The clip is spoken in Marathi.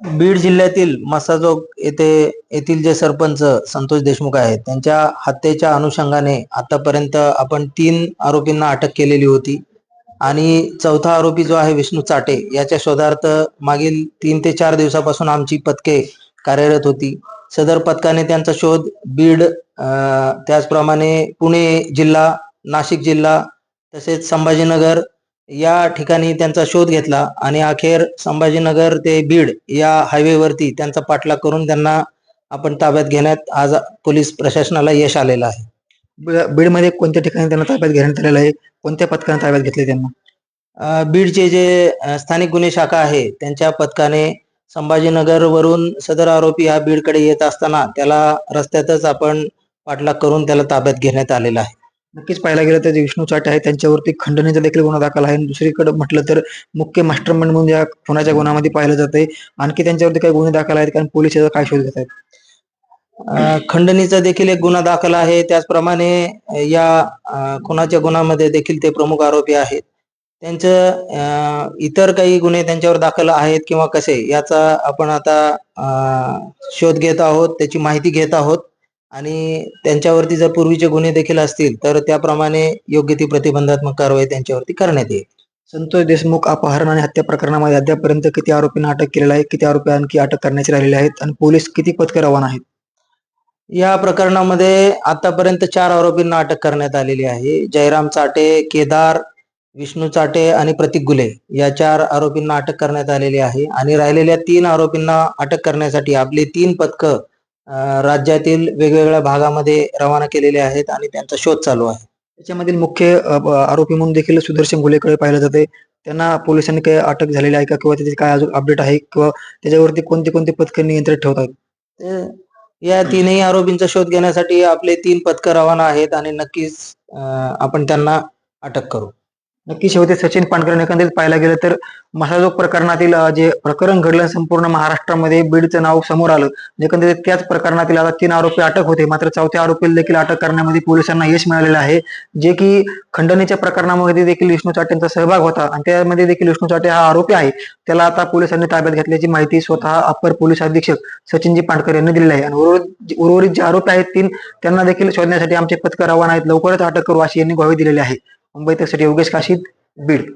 बीड जिल्ह्यातील मसाजोग येथे येथील जे सरपंच संतोष देशमुख आहेत त्यांच्या हत्येच्या अनुषंगाने आतापर्यंत आपण तीन आरोपींना अटक केलेली होती. आणि चौथा आरोपी जो आहे विष्णू चाटे याच्या शोधार्थ मागील तीन ते चार दिवसापासून आमची पथके कार्यरत होती. सदर पथकाने त्यांचा शोध बीड त्याचप्रमाणे पुणे जिल्हा नाशिक जिल्हा तसेच संभाजीनगर या ठिकाणी त्यांचा शोध घेतला आणि अखेर संभाजीनगर ते बीड या हायवेवरती त्यांचा पाठलाग करून त्यांना आपण ताब्यात घेण्यात आज पोलीस प्रशासनाला यश आलेलं आहे. बीडमध्ये कोणत्या ठिकाणी त्यांना ताब्यात घेण्यात आलेलं आहे? कोणत्या पथकाने ताब्यात घेतले त्यांना? बीडचे जे स्थानिक गुन्हे शाखा आहे त्यांच्या पथकाने संभाजीनगर वरून सदर आरोपी हा बीडकडे येत असताना त्याला रस्त्यातच आपण पाठलाग करून त्याला ताब्यात घेण्यात आलेला आहे. नक्कीच पाहायला गेलं तर जे विष्णू चाटे आहे त्यांच्यावरती खंडणीचा देखील गुन्हा दाखल आहे. आणि दुसरीकडे म्हटलं तर मुख्य मास्टरमाइंड म्हणून या खुनाच्या गुन्ह्यामध्ये पाहिलं जातंय आणखी त्यांच्यावरती काही गुन्हे दाखल आहेत कारण पोलीस याचा काय शोध घेत आहेत? खंडणीचा देखील एक गुन्हा दाखल आहे. त्याचप्रमाणे या खुनाच्या गुन्ह्यामध्ये देखील ते प्रमुख आरोपी आहेत. त्यांचं इतर काही गुन्हे त्यांच्यावर दाखल आहेत किंवा कसे याचा आपण आता शोध घेत आहोत त्याची माहिती घेत आहोत. आणि त्यांच्यावरती जर पूर्वीचे गुन्हे देखील असतील तर त्याप्रमाणे योग्य ती प्रतिबंधात्मक कारवाई त्यांच्यावरती करण्यात येईल. संतोष देशमुख अपहरण आणि हत्या प्रकरणामध्ये अद्यापर्यंत किती आरोपींना अटक केलेला आहे किती आरोपी आणखी अटक करण्याचे राहिलेले आहेत आणि पोलीस किती पथकं रवाना आहेत? या प्रकरणामध्ये आतापर्यंत चार आरोपींना अटक करण्यात आलेली आहे. जयराम चाटे केदार विष्णू चाटे आणि प्रतीक गुले या चार आरोपींना अटक करण्यात आलेली आहे. आणि राहिलेल्या तीन आरोपींना अटक करण्यासाठी आपली तीन पथकं राज्यातील वेगवेगळ्या भागामध्ये रवाना केलेले आहेत आणि त्यांचा शोध चालू आहे. त्याच्यामधील मुख्य आरोपी म्हणून देखील सुदर्शन गुलेकडे पाहिलं जाते. त्यांना पोलिसांनी काही अटक झालेली आहे का किंवा त्याचे काय अजून अपडेट आहे किंवा त्याच्यावरती कोणते कोणते पथकं नियंत्रित ठेवतात? या तीनही आरोपींचा शोध घेण्यासाठी आपले तीन पथकं रवाना आहेत आणि नक्कीच अं, आपण त्यांना अटक करू. नक्की शेवटी सचिन पांडकरण एकंदरीत पाहायला गेलं तर मसाजोग प्रकरणातील जे प्रकरण घडलं संपूर्ण महाराष्ट्रामध्ये बीडचं नाव समोर आलं. म्हणजे एकंदरीत त्याच प्रकरणातील आता तीन आरोपी अटक होते. मात्र चौथ्या आरोपीला देखील अटक करण्यामध्ये पोलिसांना यश मिळालेलं आहे. जे की खंडणीच्या प्रकरणामध्ये देखील विष्णू चाटेंचा सहभाग होता. आणि त्यामध्ये देखील विष्णू चाटे हा आरोपी आहे. त्याला आता पोलिसांनी ताब्यात घेतल्याची माहिती स्वतः अप्पर पोलीस अधीक्षक सचिनजी पांडकर यांनी दिलेली आहे. आणि उर्वरित उर्वरित जे आरोपी आहेत तीन त्यांना देखील शोधण्यासाठी आमचे पथकर रवाना आहेत. लवकरच अटक करू अशी यांनी ग्वाही दिलेली आहे. मुंबई तसाठी योगेश काशीद बीड.